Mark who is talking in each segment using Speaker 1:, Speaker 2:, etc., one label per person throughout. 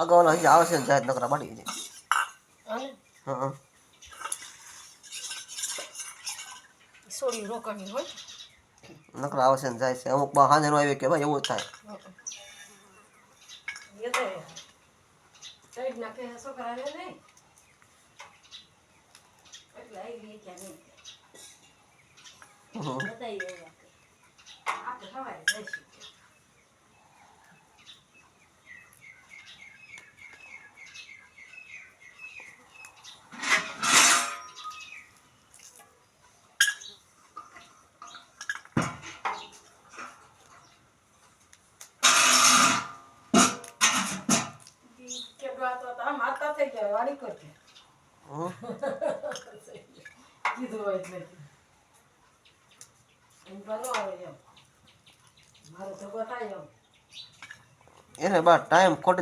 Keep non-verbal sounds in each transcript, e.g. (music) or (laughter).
Speaker 1: હગાવાલા હજી આવશે ને જાય નકરા મળી જાય હા.
Speaker 2: સોડી રોકણી હોય.
Speaker 1: નકરા આવશે ને જાય છે. અમુક બા હાજર આવી કે ભાઈ એવું થાય
Speaker 2: સાઈડ નાખે છોકરાને નહીં એટલે આવી ગઈ ક્યાં નહીં
Speaker 1: હમ.
Speaker 2: બતાવી એવા આપણે સવારે જઈશું કેવડા તો આમ હાથા થઈ ગયા વાડી કરતી
Speaker 1: હમ.
Speaker 2: કીધું હોય એટલે એમ તો ન આવે એમ મારે તો બતાય એમ
Speaker 1: એને બા ટાઈમ ખોટી (laughs)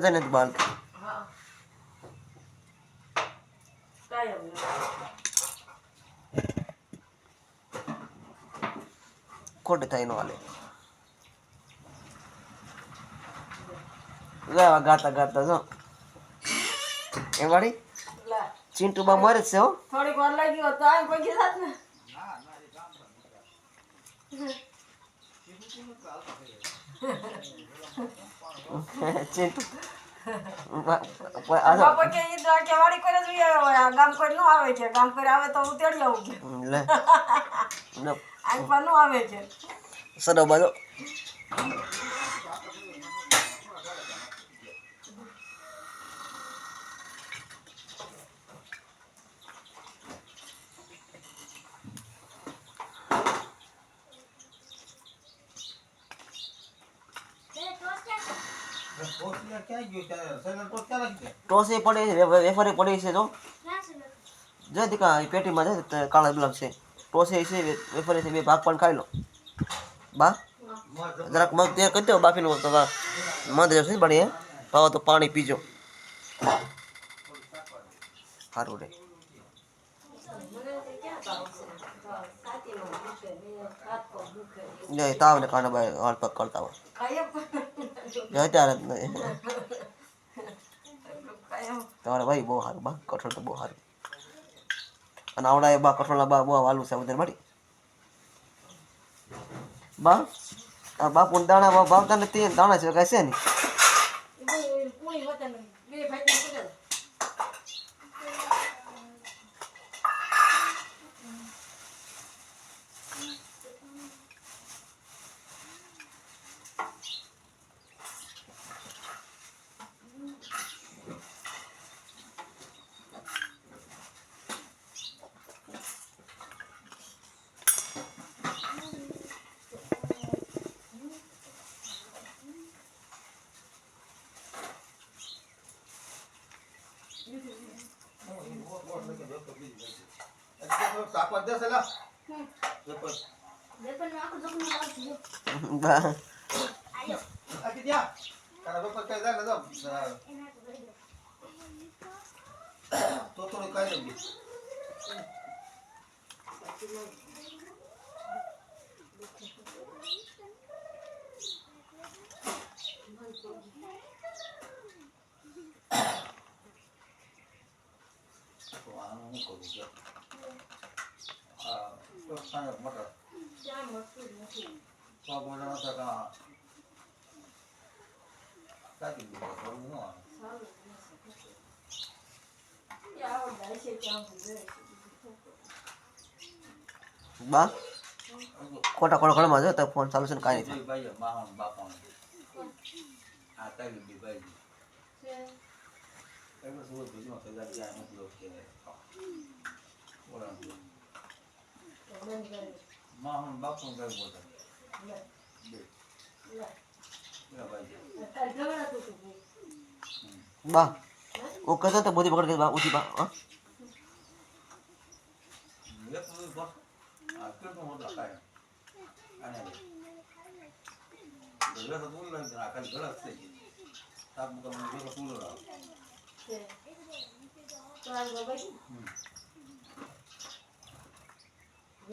Speaker 1: થાય નથી બાલ.
Speaker 2: હા. કાયમ
Speaker 1: ખોટી થાય નો હાલે. ગાતા ગાતા જો. એ વાળી? ચિંટુ બા મરે છે હો.
Speaker 2: થોડીક વાર લાગી હોત તો આમ પગી થાત ને.
Speaker 1: ચિંટુ. આ
Speaker 2: આ ગામ કોઈ નો આવે છે ગામ કોઈ આવે તો હું તેડી આવું (laughs) આ પર આવે છે
Speaker 1: સડો બાજો ટોસે પડે છે વેફરે પડે છે તો જો દીકા એ પેટીમાં છે તે કાળા ગુલાબ છે ટોસે છે વેફરે છે બે ભાગ પણ ખાઈ લો બા જરાક મગ ત્યાં કરી દો બાફીનું તો મધ રહેશે ને બળી હે પાવો તો પાણી પીજો સારું રે તાવ ને કાંડા બાય પગ કરતા હોય
Speaker 2: કાયમ
Speaker 1: જો નહીં તમારે ભાઈ બહુ સારું, બા, કઠોળ તો બહુ સારું. અને આવડા એ બા, કઠોળના બા બહુ વાલું છે ઉધર મળી. બા, આ બાપુ દાણા બા ભાવતા નથી દાણા છે કઈ છે નહીં.
Speaker 2: બા
Speaker 3: તો થોડું કઈ દઉં તો આનું હું કરું છું આ તો સાંજે મટર તો બોલવાનો તો કા દીધો થોડું ન આવે
Speaker 1: બા? ખોટા ખોટા ઘરમાં જો તો ફોન ચાલુ છે ને કાંઈ નહીં
Speaker 3: જોઈ ભાઈ માહોન બાપોને આ કાઢી દીધી ભાઈ એટલે શું બીજું સજા ગયા મોકલો કે બોલાવું માહોન બાપોને કઈ બોલતા બે બે ભાઈ
Speaker 1: બા હું કહેતો તો બધી પકડ બા ઉઠી બા હા
Speaker 3: એક મિનિટ બસ આ કેટલું મોટા કાય અને ગળા તો બોલ રહી આ ખાલી ગળા જ થઈ ગઈ તાપ મુકા મને ગળા ફૂલ રાવ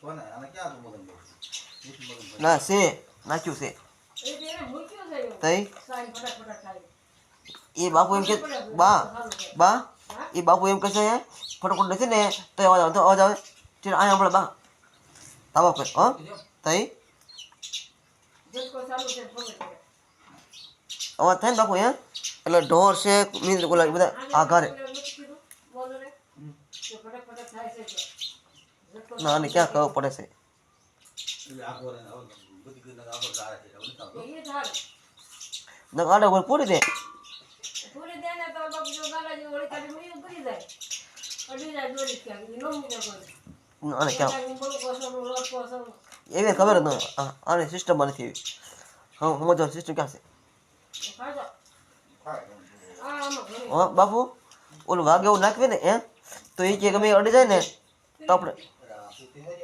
Speaker 3: કોને? આને ક્યાં હતું મગન ભાઈ? નીચે મગન ભાઈ.
Speaker 1: ના છે નાખ્યું છે
Speaker 2: એ તેને મૂક્યું છે એવું.
Speaker 1: તઈ
Speaker 2: સાઈન ફટાક ફટાક ખાય.
Speaker 1: એ બાપુ એમ કે બા
Speaker 2: સારું છે.
Speaker 1: બા
Speaker 2: હા?
Speaker 1: એ બાપુ એમ કહે છે ફટોફટ નથી ને તો અવાજ આવે તો અવાજ આવે ચીર અહીંયા હમણાં બા તાવા કર હો તઈ
Speaker 2: ઝટકો ચાલુ છે ખબર પડે.
Speaker 1: અવાજ થાય ને બાપુ હે એટલે ઢોર છે મીંદ ઓલા બધા આ
Speaker 2: ના
Speaker 1: આને ક્યાં ખબર પડે છે
Speaker 3: એટલે આખો રે ને હવે બધી કીધું કે આખો ગાળે છે. હવે નથી આવતો.
Speaker 2: એ ધારે.
Speaker 1: ને આડે ઉપર પૂરી દે
Speaker 2: પૂરી દે ને તો બાપુ જો ગાલા જેવું વળી કાઢી મૂક્યું કરી જાય. અડી જાય દોરી ક્યાંક. ઈ ન મૂકે કોઈ.
Speaker 1: આને ક્યાં
Speaker 2: ક્યાંક બહુ કોસમનું, લોટ કોસમનું.
Speaker 1: એવી ખબર જ ન આ- આની સિસ્ટમમાં નથી એવી હા સમજવાની સિસ્ટમ ક્યાં છે
Speaker 2: એ ખાજો.
Speaker 3: ખાય.
Speaker 2: આ આમાં ઘણી.
Speaker 1: હા બાપુ ઓલું વાઘ એવું નાખવે ને હે તો એ કે ગમે એ અડી જાય ને તો આપણે
Speaker 3: આ સુતી હોય, આ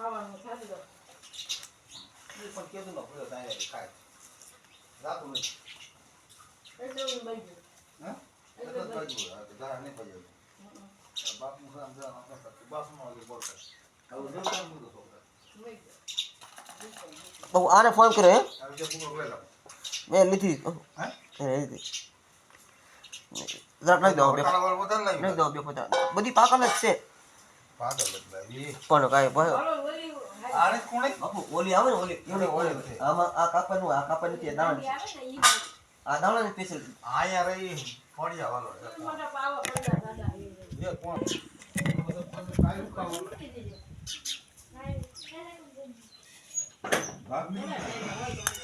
Speaker 2: ખાવાનું ખાધી દો.
Speaker 3: એ પણ કીધું ને, બોલે તાંય આવી ખાય. રાતું નહીં.
Speaker 2: એટલે હું બઈ ગયું.
Speaker 3: હા? એટલે જ બાજુ હોય. આ તો ગાળા નહીં પજાય. આ બાપનું કામ જરા આપણે કરતું. બાપનું આગળ બોલતા. હવે જો કામ બધું છોકરા.
Speaker 2: બઈ ગયું.
Speaker 1: બાપુ આને ફોન કર્યો હે
Speaker 3: હવે જે પૂરો લઈ લાવો.
Speaker 1: મેં લીધી
Speaker 3: હે?
Speaker 1: એ લીધી જરાક નાખી દો બે
Speaker 3: કાળાવાળું વધારે લાવી
Speaker 1: નાખી દો બે પચાસ બધી પાકલ જ છે
Speaker 2: ઓલી હાઈ.
Speaker 3: આને કોણે?
Speaker 1: બાપુ ઓલી આવે ને ઓલી
Speaker 3: ઓલી, ઓલી.
Speaker 1: આમાં આ કાપવાનું આ કાપા નથી આ દાણા
Speaker 2: ને.
Speaker 1: આ દાણા ને સ્પેશિયલ
Speaker 3: આયા રહી ફળિયા વાળો છે.
Speaker 2: મોટા પાવા પડ્યા દાદા એ.
Speaker 3: એ કોણ? ભાગ નહીં.